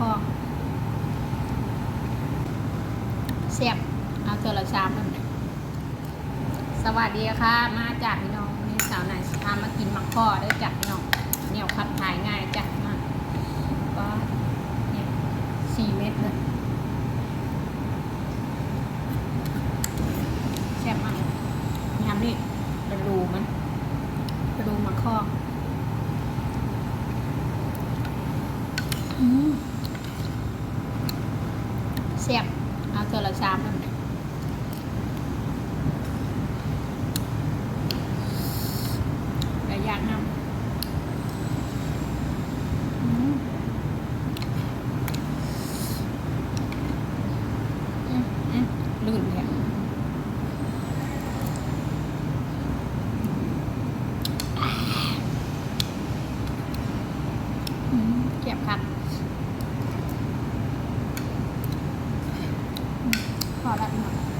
คอเสียบเอาเจอละชามนั่นสวัสดีค่ะ มาจากพี่น้องนี่สาวไหนายพามากินมักข้อเด้จากพี่น้องเนี่ยคัดขายง่ายจัดมากก็เนี่ยสี่เม็ดเลยแซ่บมากยำนี่กระดูมันกระดูมักข้อม เสียบเอาเจอละชามนั่นแต่ยากนำอืมอืมอืมลื่นแท้อืมเก็บครับ 好了。